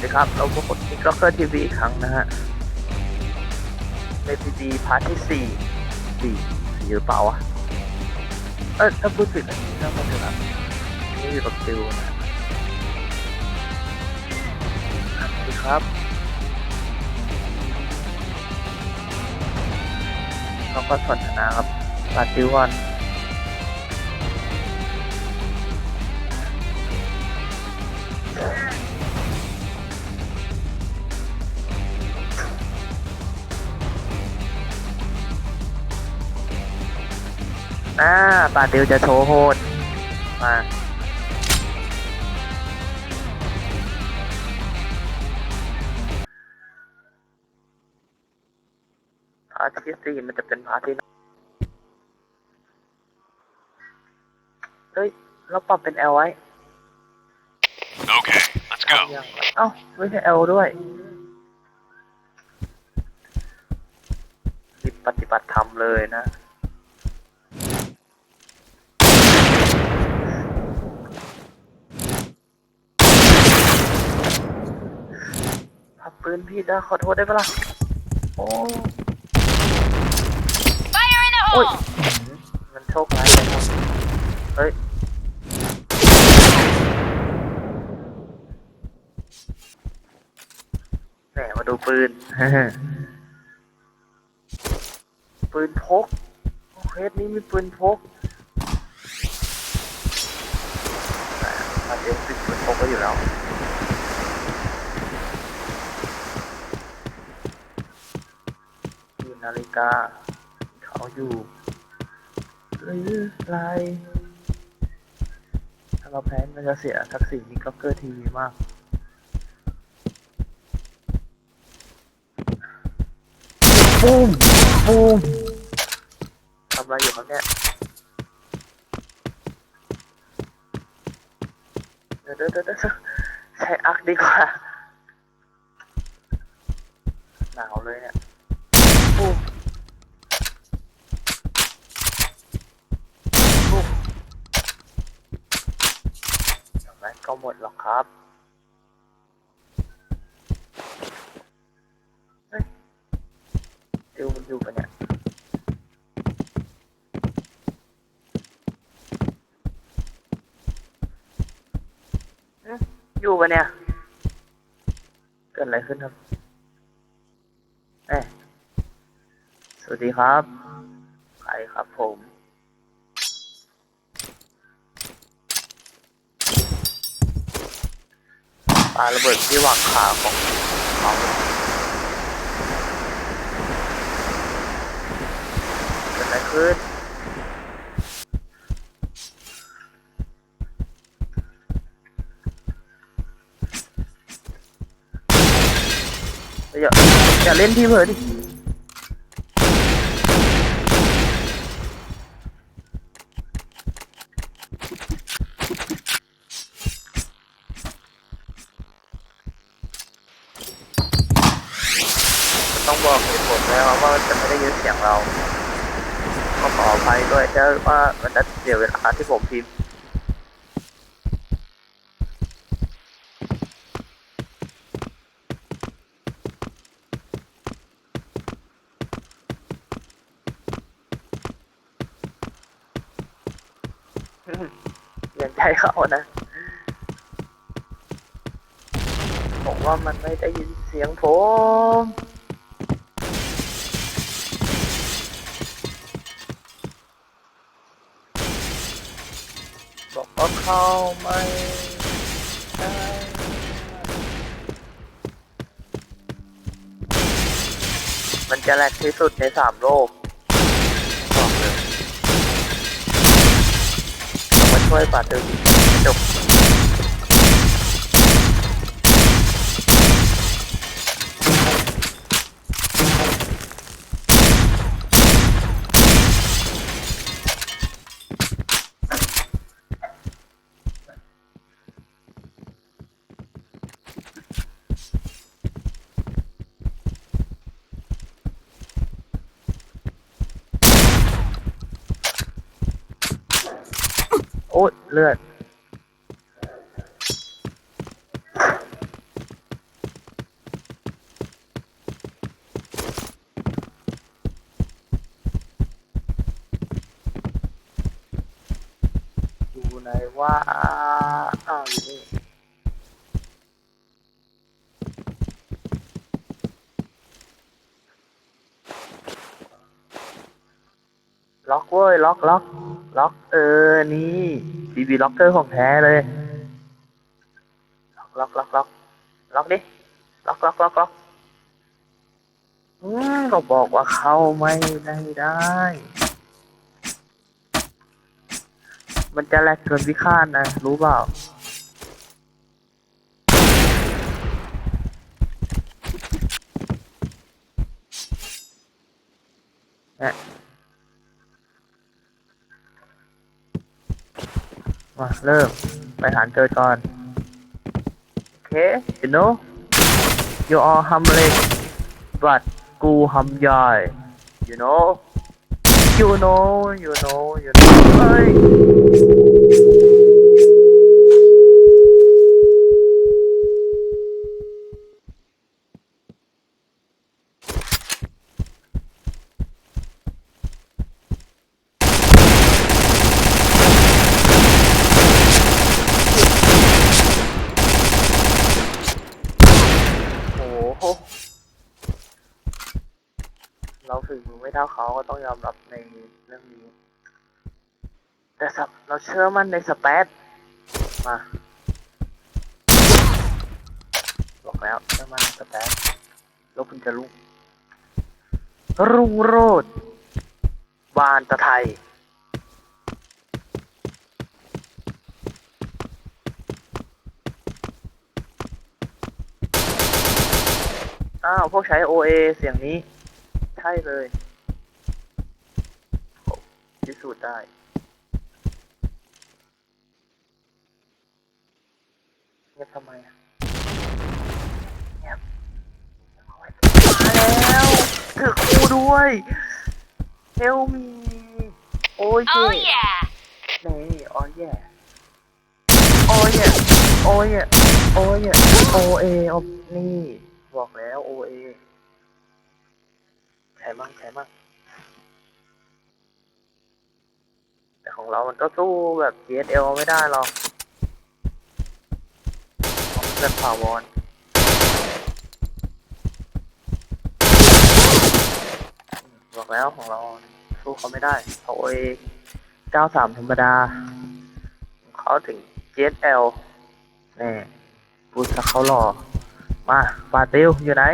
วัสดีครับ เราพบกับนิกก็เกอร์ทีวีอีกครั้งนะฮะในพีดีพาร์ทที่สี่สี่สี่หรือเปล่าวะ เออถ้าพูดผิดอันนี้ก็มาเถอะนะนี่อยู่กับติวนะสวัสดีครับเราก็สนทนาครับปาติวัน ปาติวจะโชว์โหดมาพาร์ทที่สี่มันจะเป็นพาร์ทที่เฮ้ย เราปรับเป็น L ไว้ Okay, let's go. ยังเอ้าไม่ใช่ L ด้วยรีบปฏิบัติธรรมเลยนะ พับปืนพี่นะขอโทษได้ปะล่ะโอ้ Fire in the โอ้ย hole! มันโชคร้ายเลยครับเฮ้ย แหมมาดูปืน ปืนพกโอ้เคสนี้มีปืนพกแหมมาเดี๋ยวติดปืนพกก็อยู่แล้ว อยู่ นาฬิกา เขาอยู่หรือไรถ้าเราแพ้มันจะเสียทักษิณนิกล็อกเกอร์ทีวีมากบูมบูมทำอะไรอยู่ครับเนี่ยเดี๋ยวเดี๋ยวเดี๋ยวเดี๋ยวใช้อักดีกว่า หนาวเลยเนี่ยบูม อย่าง นั้นก็หมดหรอกครับเฮ้ยดิวมันอยู่ปะเนี่ยเอ๊ะอยู่ปะเนี่ย เกิดอะไรขึ้นครับเอ๊สวัสดีครับ ใครครับผมาระเบิดที่วางขาของเขาเกิดอะไรขึ้นอย่าอย่าเล่นที่เพอดิ บอกเหตุผลแล้วว่ามันจะไม่ได้ยินเสียงเราก็ขออภัยด้วยถ้าว่ามันจะเสียเวลาที่ผมพิมพ์ยังใจเขานะผมว่ามันไม่ได้ยินเสียงผม บอกว่า เข้าไม่ได้มันจะแรกที่สุดในสามโลกบอกเลยต้องมาช่วยป่าตือ เลือด ดูไหนว่าอ้าวอยู่นี่ล็อกเว้ยล็อกล็อกล็อกเออ นี่ บีบีล็อกเกอร์ของแท้เลย ล็อกล็อกล็อกล็อกล็อกดิ ล็อกล็อกล็อกล็อกอืมก็บอกว่าเข้าไม่ได้ได้ มันจะแลกเกินวิคาดนะ รู้เปล่า เนี่ย มาเริ่ม ไปหาเจอก่อน โอเค you know you are humbling but กูหำยาย you know you know you know you know เฮ้ย โอ้โห เราถึงมือ ไม่เท่าเขาก็ต้องยอมรับในเรื่องนี้ แต่สับเราเชื่อมั่นในสเปซมาบอกแล้วเชื่อมั่นในสเปซลบมันจะรุ่งรุ่งโรดบานตะไทยอ้าว พวกใช้ OA เสียงนี้ ใช่เลย พิสูจน์ได้เงียบทำไมอะเงียบมาแล้วถือคู่ด้วยเฮลมีโอ้ย Oh เย่ yeah! นี่โอ้ยแย่โอ้ยแย่โอ้ยแย่โอ้ยแย่โอเออนี่ บอกแล้วโอเอใช่มั่งใช่มั่ง แต่ของเรา มันก็สู้แบบ GSL ไม่ได้หรอกของมันเป็นถาวรบอกแล้วของเรา สู้เขาไม่ได้เขาเอ93 ธรรมดา เขาถึง GSL แน่พูดซะเขาหล่อ มาบาติลอยู่ไหน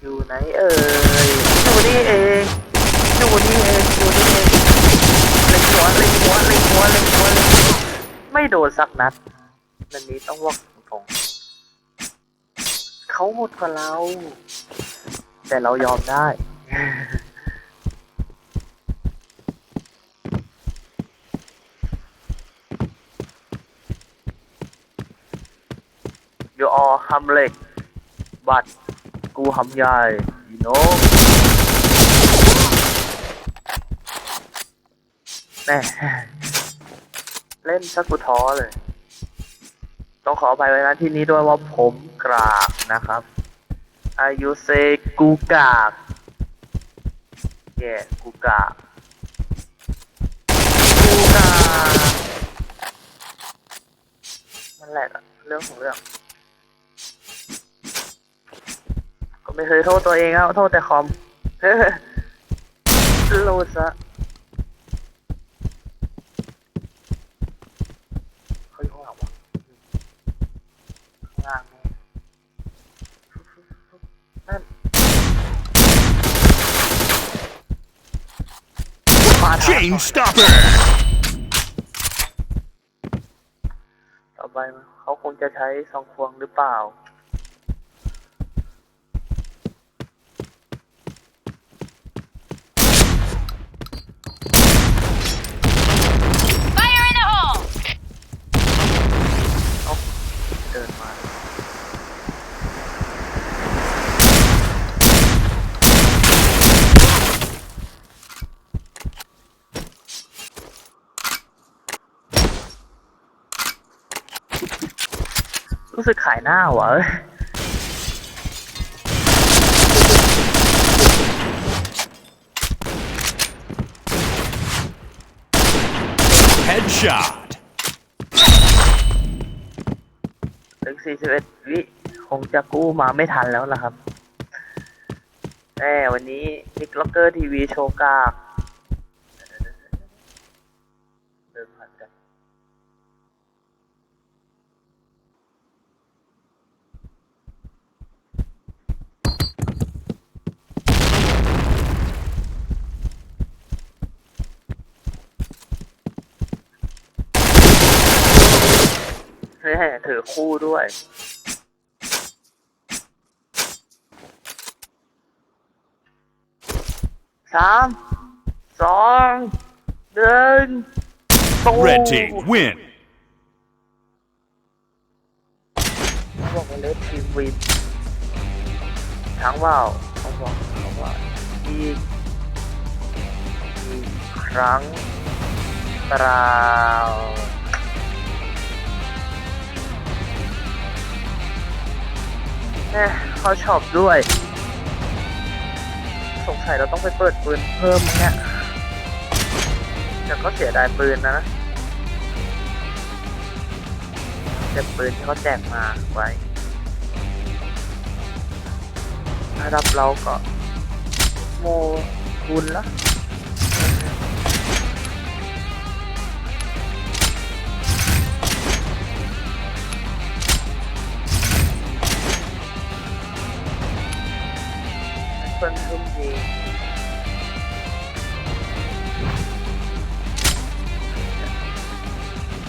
อยู่ไหนเอ่ยอ นี่เองอยู่นี่เองอยู่นี่เองเล็งหัวเล็งหัวเล็งหัวเล็งหัวเล็งหัวไม่โดนสักนัดนันนี้ต้องว่าตรงเขาหมดกว่าเรา แต่เรายอมได้ you all หำเล็ก but กูหำใหญ่ you know แน่เล่นชักกูท้อเลย ต้องขออภัยไว้นะที่นี้ด้วยว่าผมกรากนะครับ อายุเซกูกากแย่กูกากกูกากมันแหลกอะเรื่องของเรื่อง ก็ไม่เคยโทษตัวเองอะโทษแต่คอมเฮ้ยโลซะเขาอยู่ข้างหลังวะข้าง ล่างนี่นั่นมาทาง Chain stopper! ต่อไปเขาคงจะใช้ซองควงหรือเปล่า รู้สึกขายหน้าวะเฮ้ย headshot ถึง41 วิคงจะกู้มาไม่ทันแล้วล่ะครับแม่วันนี้นิกล็อกเกอร์ทีวีโชว์กากเดินผ่านกัน ถือคู่ด้วย สาม สองหนึ่งตูม Red team win. บอกว่าเลดทีมวินทั้งว่าวเขาบอกเขาว่าอีกอีกครั้งเปล่า แม่เขาชอบด้วย สงสัยเราต้องไปเปิดปืนเพิ่มเนี่ยแต่ก็เสียดายปืนนะเก็บปืนที่เขาแจกมาไว้ระดับเราก็โมบุญละ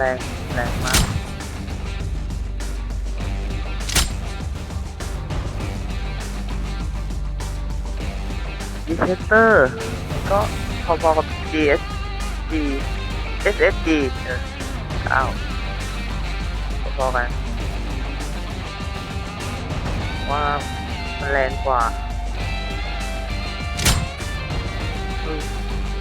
แรงแรงมากดีเทคเตอร์ ก็พอๆกับ GSG SSG เออเก้าพอๆกัน ว่ามันแรงกว่า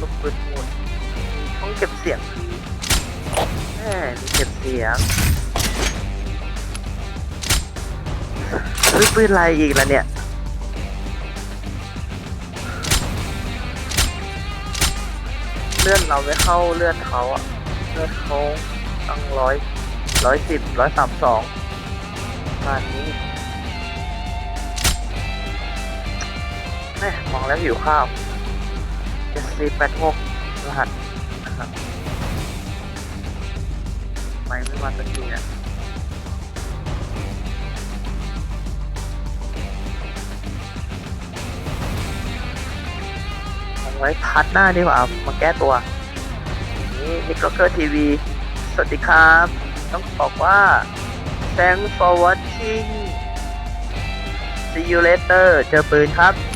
ลูกปืนหมุนมีช่องเก็บเสียง แมมีเก็บเสียงเฮ้ยปืนอะไรอีกล่ะเนี่ยเลื่อนเราไม่เข้าเลื่อนเขาอะเลื่อนเขาตั้งร้อยร้อยสิบร้อยสามสองมาณนี้แม่มองแล้วหิวข้าวเจ็ดสี่แปดหกรหัสนะครับ ไม่ไม่มาสักทีเนี่ยเอาไว้พัดหน้าดีกว่ามาแก้ตัว นี่นิกเกอร์ทีวีสวัสดีครับ ต้องบอกว่า thanks for watching see you later เจอปืนครับ